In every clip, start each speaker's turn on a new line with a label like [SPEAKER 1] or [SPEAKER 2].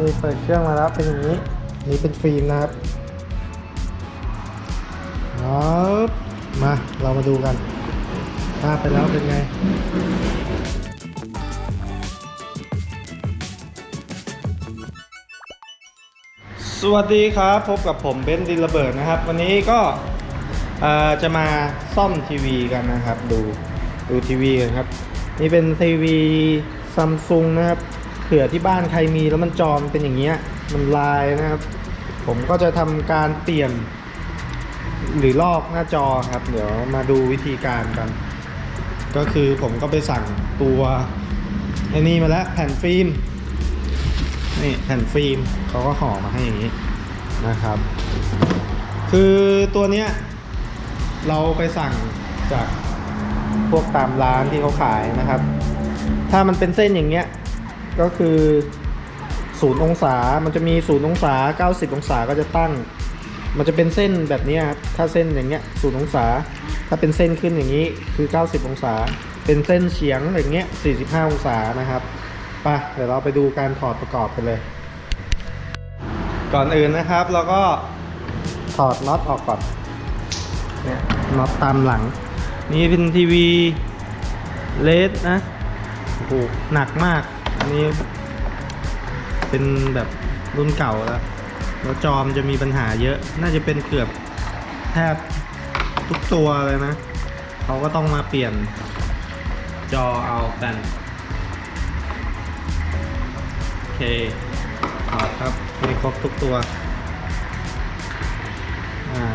[SPEAKER 1] นี่เปิดเครื่องมาแล้วเป็นอย่างนี้ นี่เป็นฟิล์มนะครับครับมาเรามาดูกันภาพไปแล้วเป็นไงสวัสดีครับ พบกับผมเบนซ์ดินระเบิดนะครับ วันนี้ก็จะมาซ่อมทีวีกันนะครับ ดูดูทีวีกันครับ นี่เป็นทีวีซัมซุงนะครับ ผื่อที่บ้านใครมีแล้วมันจอมเป็นอย่างเงี้ยมันลายนะครับ ผมก็จะทำการเปลี่ยน หรือลอกหน้าจอครับ เดี๋ยวมาดูวิธีการกัน ก็คือผมก็ไปสั่งตัวไอ้นี่มาแล้วแผ่นฟิล์มนี่แผ่นฟิล์มเขาก็ห่อมาให้อย่างนี้นะครับ คือตัวเนี้ยเราไปสั่งจากพวกตามร้านที่เขาขายนะครับ ถ้ามันเป็นเส้นอย่างเงี้ย ก็คือศูนย์องศา มันจะมีศูนย์องศา 90 องศาก็จะตั้ง มันจะเป็นเส้นแบบนี้ครับ ถ้าเส้นอย่างเงี้ยศูนย์องศา ถ้าเป็นเส้นขึ้นอย่างนี้คือ 90 องศา เป็นเส้นเฉียงอย่างเงี้ย 45 องศานะครับไปเดี๋ยวเราไปดูการถอดประกอบกันเลย ก่อนอื่นนะครับเราก็ถอดน็อตออกก่อน เนี่ยน็อตตามหลัง นี่เป็นทีวีเลสนะ โอ้โห หนักมาก อันนี้เป็นแบบรุ่นเก่าแล้ว แล้วจอมจะมีปัญหาเยอะ น่าจะเป็นเกือบแทบทุกตัวเลยนะ เขาก็ต้องมาเปลี่ยนจอเอากัน โอเคถอดครับ มีครบทุกตัว อ่า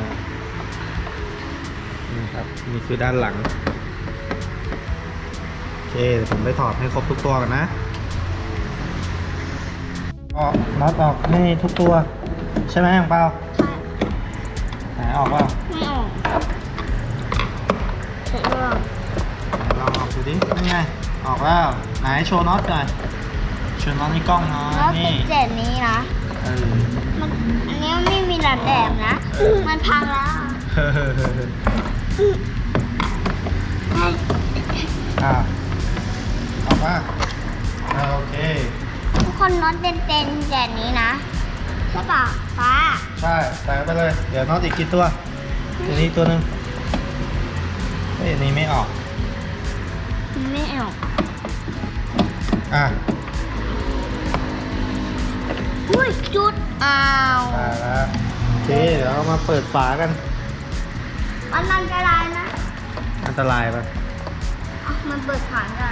[SPEAKER 1] นี่ครับนี่คือด้านหลัง โอเคผมไปถอดให้ครบทุกตัวกันนะ ก็น็อตออกให้ทุกตัว ใช่ไหมอังเปาไหนออกเปล่า
[SPEAKER 2] ไม่ออกเสร็จแล้ว
[SPEAKER 1] ลองออกดูดินี่ไง ออกแล้ว ไหนโชว์น็อตหน่อยโชว์น็อตในกล้องหน่อย
[SPEAKER 2] แล้ว
[SPEAKER 1] นี่
[SPEAKER 2] ติดเจ็ดนี้นะ
[SPEAKER 1] เออ
[SPEAKER 2] มันอันนี้ไม่มีหลัดแดมนะ มันพังแล้ว
[SPEAKER 1] เฮ้ออะออกมาอ่าโอเค
[SPEAKER 2] ทุก คนน็อตเป็นเป็นแจ็ดนี้นะใช่ป่ะฟ้า
[SPEAKER 1] ใช่ใส่ไปเลย เดี๋ยวน็อตอีกกี่ตัวอันนี้ตัวหนึ่งเฮ้ยอันนี้ไม่ออก
[SPEAKER 2] มันไม่ออก
[SPEAKER 1] อะ
[SPEAKER 2] อุ้ยจุดอ้าว
[SPEAKER 1] ตายแล้วโอเคเดี๋ยวเรามาเปิดฝากัน
[SPEAKER 2] มันอันตรายนะ
[SPEAKER 1] อันตรายปะ
[SPEAKER 2] อะมันเปิดผ่านได้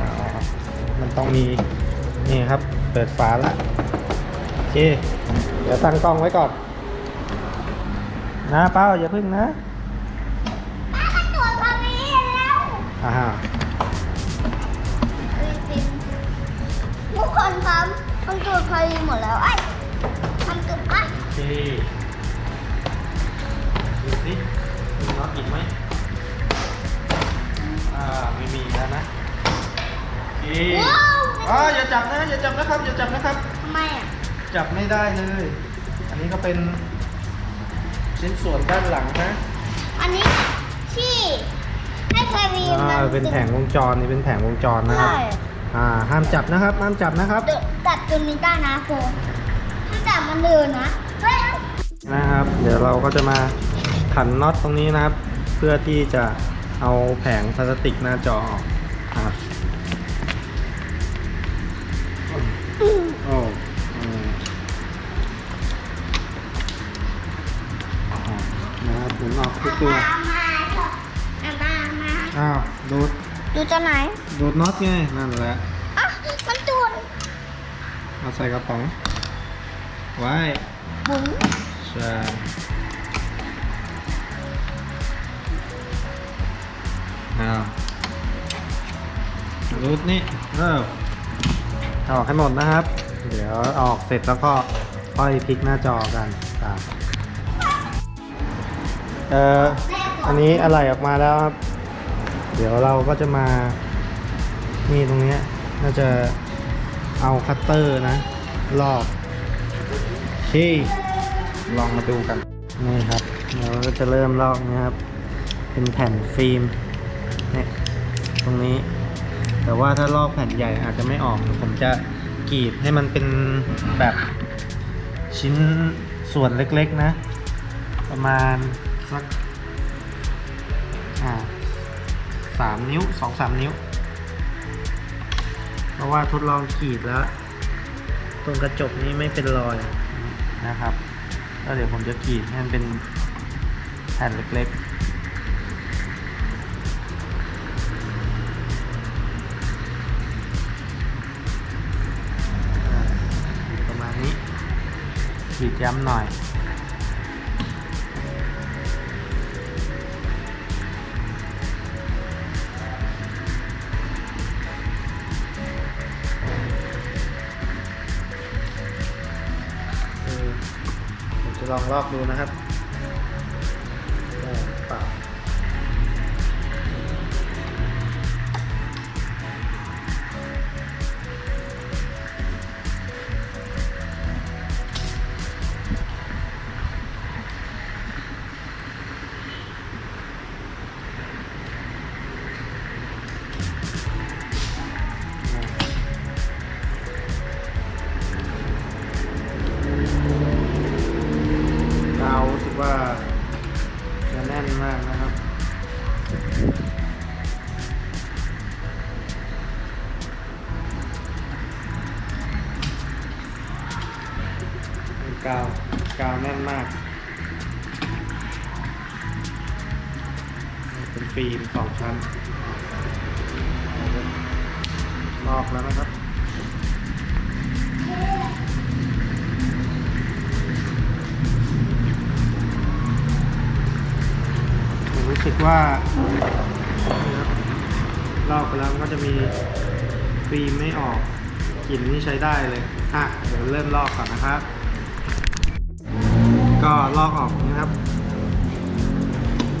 [SPEAKER 1] อ๋อมันต้องมี นี่ครับ เปิดฝาละโอเค เดี๋ยวตั้งกล้องไว้ก่อน นะเป้าอย่าพึ่งนะ
[SPEAKER 2] ไม่
[SPEAKER 1] ได้เลย อันนี้ก็เป็นชิ้นส่วนด้านหลังนะ
[SPEAKER 2] อันนี้ที่ให้เคยมี
[SPEAKER 1] อ่าเป็นแผงวงจรนี่เป็นแผงวงจรนะครับ
[SPEAKER 2] ใช่
[SPEAKER 1] อ่า ห้ามจับนะครับ ห้ามจับนะครับ
[SPEAKER 2] เดี๋ยวตัดตัวนี้ได้นะโฟถ้าตัดมันเดินนะเฮ้ย
[SPEAKER 1] นะครับ เดี๋ยวเราก็จะมาขันน็อตตรงนี้นะครับ เพื่อที่จะเอาแผงพลาสติกหน้าจอออกนะครับ โอ้อื ออกทุกตัว
[SPEAKER 2] เถอะเอามามา
[SPEAKER 1] อ้าวดูด
[SPEAKER 2] ดูจะไหน
[SPEAKER 1] ดูดน็อตไงนั่นแหละ
[SPEAKER 2] อะมันตูน
[SPEAKER 1] เอาใส่กระป๋อง ไว้
[SPEAKER 2] บุ๋ม
[SPEAKER 1] ใช่อ้าวรูดนี่เริ่มเอาออกให้หมดนะครับ เดี๋ยวอออกเสร็จแล้วก็ค่อยพลิกหน้าจอกันครับ เอ่ออันนี้อะไรออกมาแล้วครับ เดี๋ยวเราก็จะมานี่ตรงเนี้ยน่าจะเอาคัตเตอร์นะลอกโอเคลองมาดูกันนี่ครับเราก็จะเริ่มลอกนะครับ เป็นแผ่นฟิล์มเนี่ยตรงนี้ แต่ว่าถ้าลอกแผ่นใหญ่อาจจะไม่ออกผมจะกรีดให้มันเป็นแบบชิ้นส่วนเล็กๆนะ ประมาณ สักสามนิ้วสองสามนิ้ว เพราะว่าทดลองกรีดแล้ว ตรงกระจกนี้ไม่เป็นรอยนะครับแล้วเดี๋ยวผมจะกรีดให้มันเป็นแผ่นเล็กๆอ่าประมาณนี้กรีดย้ำหน่อย ลองลอกดูนะครับ มากนะครับ กาว กาวแน่นมาก เป็นฟิล์มสองชั้นลอกแล้วนะครับ ว่าลอกไปแล้วมันก็จะมีฟิล์มไม่ออกกลิ่นนี่ใช้ได้เลยอะเดี๋ยวเริ่มลอกก่อนนะครับ ก็ลอกออกนะครับ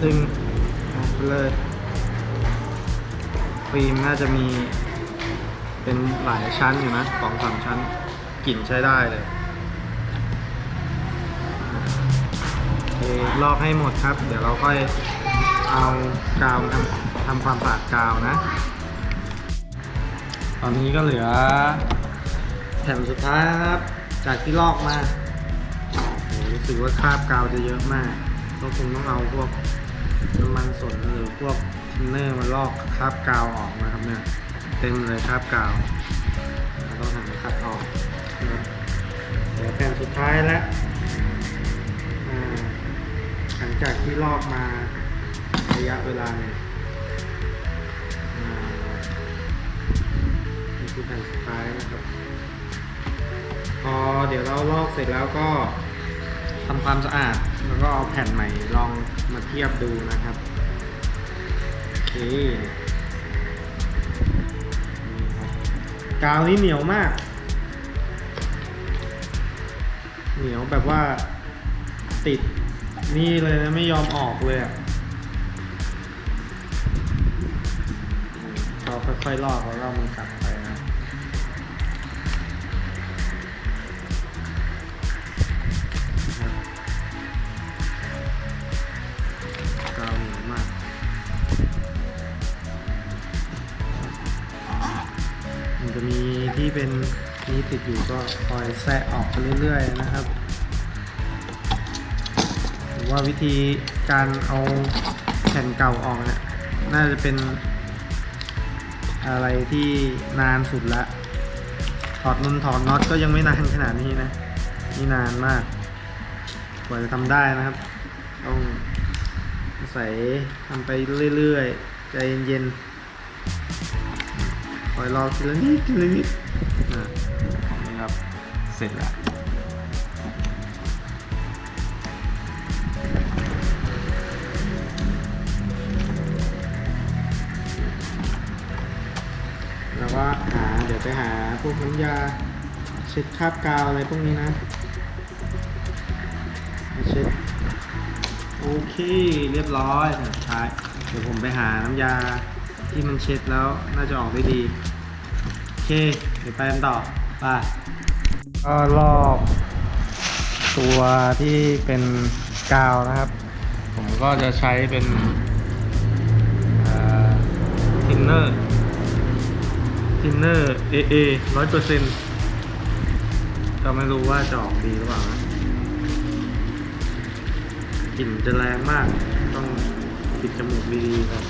[SPEAKER 1] ดึงออกไปเลยฟิล์มน่าจะมีเป็นหลายชั้นอยู่นะสองสามชั้นกลิ่นใช้ได้เลยเลอกให้หมดครับ เดี๋ยวเราค่อย เอากาวทำทำความสะอาดกาวนะ ตอนนี้ก็เหลือ แผ่นสุดท้ายครับ จากที่ลอกมาโอ้โหรู้สึกว่าคราบกาวจะเยอะมากก็คงต้องเอาพวกน้ำมันสนหรือพวกทินเนอร์มาลอกคราบกาวออกนะครับเนี่ยเต็มเลยคราบกาวเราต้องหาคัดออกเหลือแผ่นสุดท้ายแล้วหลังจากที่ลอกมา ระยะเวลาหนึ่งอ่านี่คือแผ่นสุดท้ายนะครับ พอเดี๋ยวเราลอกเสร็จแล้วก็ทำความสะอาด แล้วก็เอาแผ่นใหม่ลองมาเทียบดูนะครับ โอเคกาวนี้เหนียวมาก เหนียวแบบว่าติดนี่เลยนะไม่ยอมออกเลยอะ ค่อยๆลอกแล้วเรามันกลับไปนะกาวเหนียวมากมันจะมีที่เป็นนี้ติดอยู่ก็คอยแซะออกไปเรื่อยๆนะครับว่าวิธีการเอาแผ่นเก่าออกเนี่ยน่าจะเป็น อะไรที่นานสุดละ ถอดนุนถอดน็อตก็ยังไม่นานขนาดนี้นะ นี่นานมาก กว่าจะทำได้นะครับ ต้องอาศัยทำไปเรื่อยๆ ใจเย็นๆคอยรอทีละนิดทีละนิดอะนี่ครับ เสร็จล้วแล้ว หาพวกน้ำยา เช็ดคราบกาวอะไรพวกนี้นะเช็ดโอเคเรียบร้อยสุดท้ายเดี๋ยวผมไปหาน้ำยาที่มันเช็ดแล้วน่าจะออกได้ดี โอเค เดี๋ยวไปกันต่อไปก็ลอกตัวที่เป็นกาวนะครับ ผมก็จะใช้เป็นทินเนอร์ ทินเนอร์ AA ร้อยเปอร์เซ็นต์ก็ไม่รู้ว่าจะออกดีหรือเปล่านะกลิ่นจะแรงมาก ต้องปิดจมูกดีๆครับ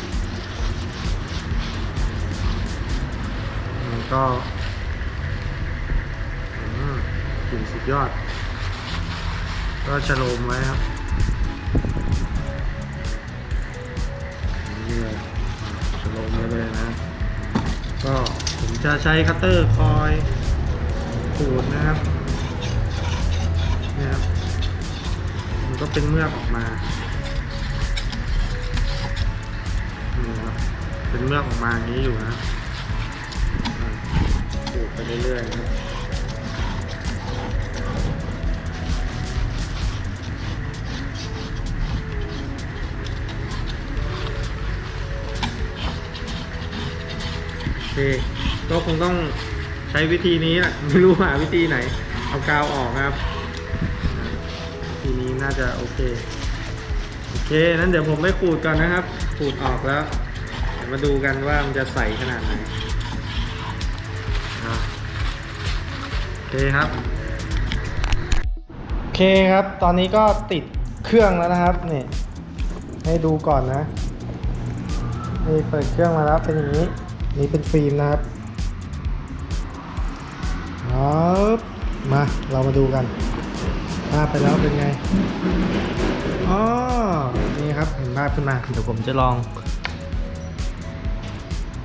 [SPEAKER 1] มันก็กลิ่นสุดยอด ก็ชะโลมไว้ครับนี่เลยชะโลมไว้เลยนะ ก็ จะใช้คัตเตอร์คอยขูดนะครับนี่ครับ มันก็เป็นเมือกออกมานี่ครับเป็นเมือกออกมาอย่างนี้อยู่นะขูดไปเรื่อยๆนะครับโอเค ก็คงต้องใช้วิธีนี้แหละไม่รู้หาวิธีไหน เอากาวออกครับอ่าวิธีนี้น่าจะโอเคโอเคนั้นเดี๋ยวผมไปขูดก่อนนะครับ ขูดออกแล้วเดี๋ยวมาดูกันว่ามันจะใสขนาดไหนโอเคครับโอเคครับ ตอนนี้ก็ติดเครื่องแล้วนะครับนี่ให้ดูก่อนนะนี่เปิดเครื่องมาแล้วเป็นอย่างนี้ นี่เป็นฟิล์มนะครับับมาเรามาดูกันภาพไปแล้วเป็นไงอ๋อนี่ครับเห็นภาพขึ้นมาเดี๋ยวผมจะลอง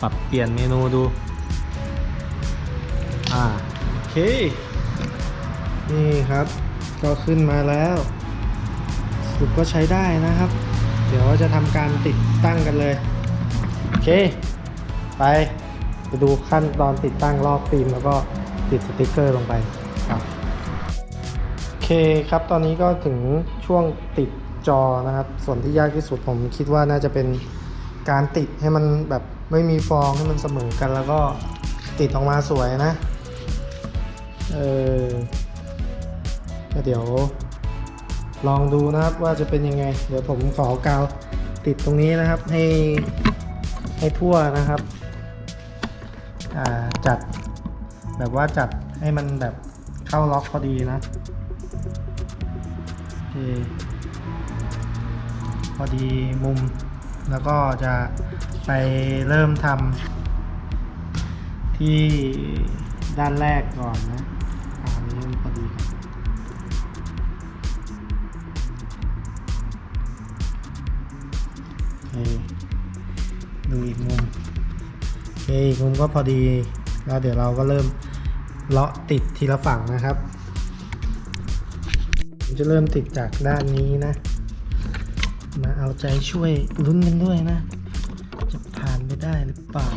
[SPEAKER 1] ปรับเปลี่ยนเมนูดู อ่าโอเค นี่ครับ ก็ขึ้นมาแล้วสรุปก็ใช้ได้นะครับ เดี๋ยวจะทำการติดตั้งกันเลย โอเค ไปไปดูขั้นตอนติดตั้งรอบฟิล์มแล้วก็ ติดสติกเกอร์ลงไปครับโอเคครับตอนนี้ก็ถึงช่วงติดจอนะครับ ส่วนที่ยากที่สุดผมคิดว่าน่าจะเป็นการติดให้มันแบบไม่มีฟองให้มันเสมอกัน แล้วก็ติดออกมาสวยนะ เออก็เดี๋ยว ลองดูนะครับว่าจะเป็นยังไง เดี๋ยวผมขอกาวติดตรงนี้นะครับให้ให้ทั่วนะครับอ่าจัด แบบว่าจัดให้มันแบบเข้าล็อกพอดีนะโอเคพอดีมุม แล้วก็จะไปเริ่มทำที่ด้านแรกก่อนนะอันนี้มันพอดีครับดูอีกมุมโอเคอีกมุมก็พอดี แล้วเดี๋ยวเราก็เริ่ม เลาะติดทีละฝั่งนะครับผมจะเริ่มติดจากด้านนี้นะ มาเอาใจช่วยลุ้นกันด้วยนะ จะผ่านไปได้หรือเปล่า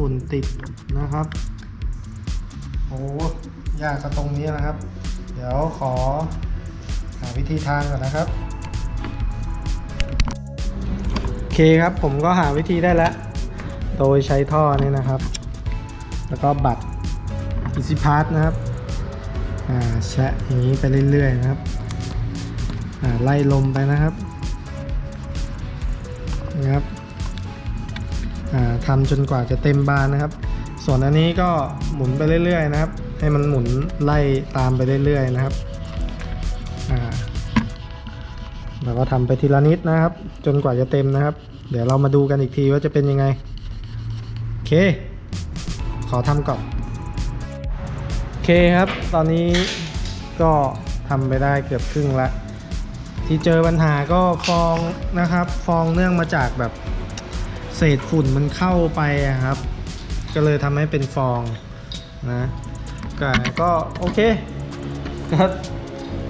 [SPEAKER 1] ฝุ่นติดนะครับ โอ้ยากก็ตรงนี้นะครับ เดี๋ยวขอหาวิธีทางก่อนนะครับ โอเคครับผมก็หาวิธีได้แล้ว โดยใช้ท่อนี่นะครับ แล้วก็บัตร Easy Pass นะครับอ่าแชะอย่างนี้ไปเรื่อยๆนะครับอ่าไล่ลมไปนะครับ ทำจนกว่าจะเต็มบานนะครับ ส่วนอันนี้ก็หมุนไปเรื่อยๆนะครับ ให้มันหมุนไล่ตามไปเรื่อยๆนะครับเราก็ทำไปทีละนิดนะครับ จนกว่าจะเต็มนะครับ เดี๋ยวเรามาดูกันอีกทีว่าจะเป็นยังไงโอเค ขอทำก่อนโอเคครับ ตอนนี้ก็ทำไปได้เกือบครึ่งละที่เจอปัญหาก็ฟองนะครับ ฟองเนื่องมาจากแบบ เศษฝุ่นมันเข้าไปอะครับ ก็เลยทำให้เป็นฟองนะก็ก็โอเคก็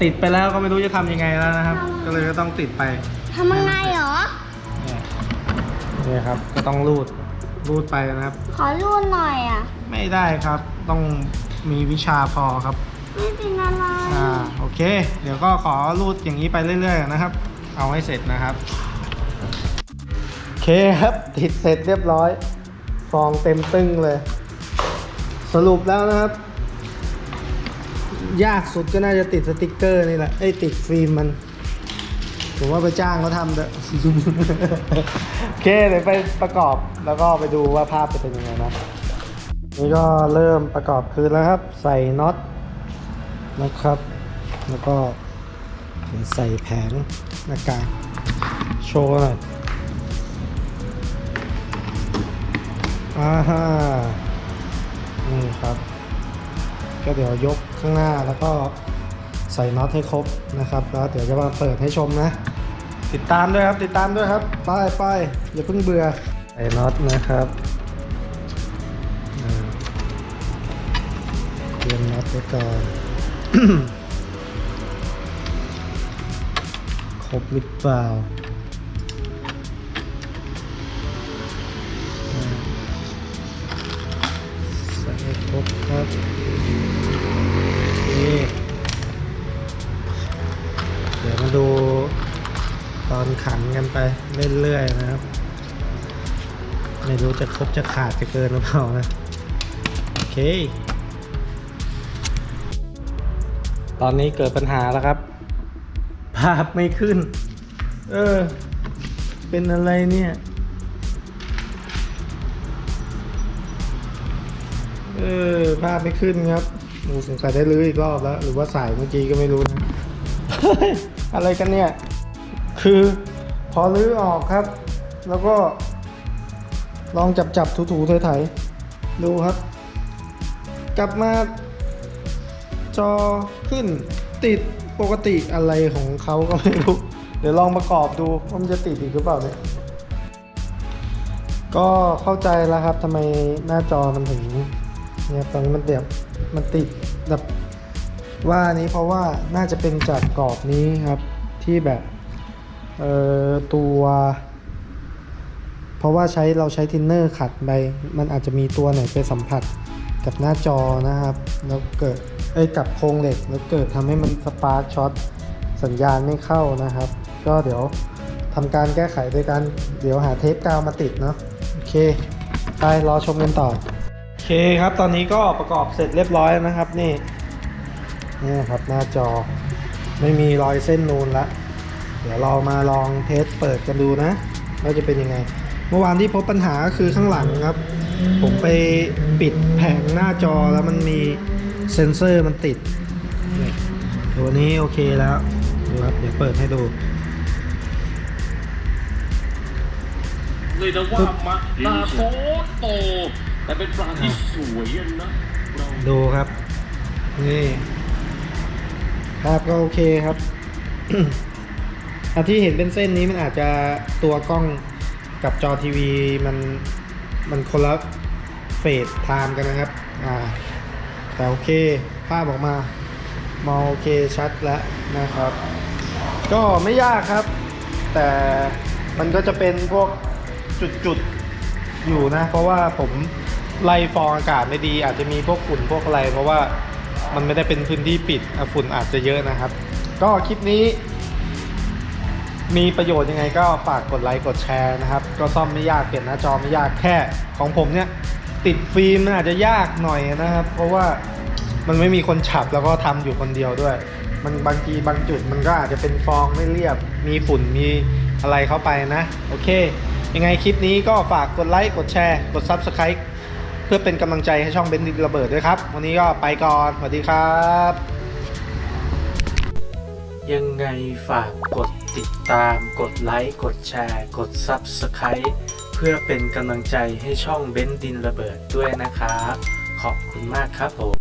[SPEAKER 1] ติดไปแล้วก็ไม่รู้จะทำยังไงแล้วนะครับ ก็เลยก็ต้องติดไป
[SPEAKER 2] ทำยังไงเหรอ
[SPEAKER 1] เนี่ยเนี่ยครับก็ต้องรูดรูดไปนะครับ
[SPEAKER 2] ขอรูดหน่อยอะ
[SPEAKER 1] ไม่ได้ครับ ต้องมีวิชาพอครับ
[SPEAKER 2] ไม่เป็นอะไร
[SPEAKER 1] อ่าโอเค เดี๋ยวก็ขอรูดอย่างนี้ไปเรื่อยๆนะครับ เอาให้เสร็จนะครับโอเคครับ ติดเสร็จเรียบร้อย ฟองเต็มตึ้งเลย สรุปแล้วนะครับ ยากสุดก็น่าจะติดสติกเกอร์นี่แหละไอ้ติดฟิล์มมันผมว่าไปจ้างเขาทำเถอะโอเคเดี๋ยวไปประกอบแล้วก็ไปดูว่าภาพจะเป็นยังไงนะ นี่ก็เริ่มประกอบคืนแล้วครับ ใส่น็อตนะครับ แล้วก็ใส่แผงหน้ากากโชว์หน่อย อ่าฮะนี่ครับ ก็เดี๋ยวยกข้างหน้าแล้วก็ใส่น็อตให้ครบนะครับ แล้วเดี๋ยวจะมาเปิดให้ชมนะ ติดตามด้วยครับ ติดตามด้วยครับไปไปอย่าเพิ่งเบื่อ ใส่น็อตนะครับเตรียมน็อตไว้ก่อนครบหรือเปล่า ครับนี่เดี๋ยวมาดูตอนขันกันไปเรื่อยๆนะครับ ไม่รู้จะครบจะขาดจะเกินหรือเปล่านะ โอเค ตอนนี้เกิดปัญหาแล้วครับ ภาพไม่ขึ้น เออ เป็นอะไรเนี่ย เออภาพไม่ขึ้นครับหนูสงสัยได้รื้ออีกรอบแล้ว หรือว่าสายเมื่อกี้ก็ไม่รู้นะ อะไรกันเนี่ย คือพอรื้อออกครับ แล้วก็ ลองจับจับถูถูๆไถๆดูครับ กลับมาจอขึ้นติดปกติอะไรของเขาก็ไม่รู้ เดี๋ยวลองประกอบดูว่ามันจะติดอีกหรือเปล่าเนี่ย ก็เข้าใจแล้วครับทำไมหน้าจอมันถึง เนี่ยตอนนี้มันเดียบมันติดแบบว่านี้เพราะว่าน่าจะเป็นจากกรอบนี้ครับ ที่แบบเอ่อตัว เพราะว่าใช้เราใช้ทินเนอร์ขัดไปมันอาจจะมีตัวไหนไปสัมผัสกับหน้าจอนะครับ แล้วเกิดเอ้กับโครงเหล็กแล้วเกิดทำให้มันสปาร์คช็อตสัญญาณไม่เข้านะครับ ก็เดี๋ยวทำการแก้ไขโดยการเดี๋ยวหาเทปกาวมาติดเนาะโอเคไปรอชมกันต่อ คครับตอนนี้ก็ประกอบเสร็จเรียบร้อยแล้วนะครับนี่นี่ครับหน้าจอไม่มีรอยเส้นนูนละ เดี๋ยวเรามาลองเทสเปิดกันดูนะว่าจะเป็นยังไง เมื่อวานที่พบปัญหาก็คือข้างหลังครับ ผมไปปิดแผงหน้าจอแล้วมันมีเซ็นเซอร์มันติดตัวนี้โอเคแล้วดูครับเดี๋ยวเปิดให้ดู
[SPEAKER 3] เลยนะว่ามาหน้าโตโต แต่เป็นปลาที่สวยนะ
[SPEAKER 1] ดูครับ นี่ภาพก็โอเคครับอันที่เห็นเป็นเส้นนี้มันอาจจะตัวกล้องกับจอทีวีมันมันคนละเฟสไทม์กันนะครับ อ่า แต่โอเค ภาพออกมามองโอเคชัดแล้วนะครับ ก็ไม่ยากครับ แต่มันก็จะเป็นพวกจุดๆอยู่นะ เพราะว่าผม ไล่ฟองอากาศไม่ดี อาจจะมีพวกฝุ่นพวกอะไร เพราะว่ามันไม่ได้เป็นพื้นที่ปิดฝุ่นอาจจะเยอะนะครับ ก็คลิปนี้ มีประโยชน์ยังไงก็ฝากกดไลค์กดแชร์นะครับ ก็ซ่อมไม่ยากเปลี่ยนหน้าจอไม่ยากแค่ของผมเนี่ย ติดฟิล์มมันอาจจะยากหน่อยนะครับ เพราะว่ามันไม่มีคนฉับแล้วก็ทำอยู่คนเดียวด้วย มันบางทีบางจุดมันก็อาจจะเป็นฟองไม่เรียบ มีฝุ่นมีอะไรเข้าไปนะ โอเค ยังไงคลิปนี้ก็ฝากกดไลค์กดแชร์ กด Subscribe พื่อเป็นกำลังใจให้ช่องเบนดินระเบิดด้วยครับ วันนี้ก็ไปก่อนสวัสดีครับ
[SPEAKER 4] ยังไงฝากกดติดตาม กดไลค์กดแชร์ กด Subscribe เพื่อเป็นกำลังใจให้ช่องเบนดินระเบิดด้วยนะครับ ขอบคุณมากครับผม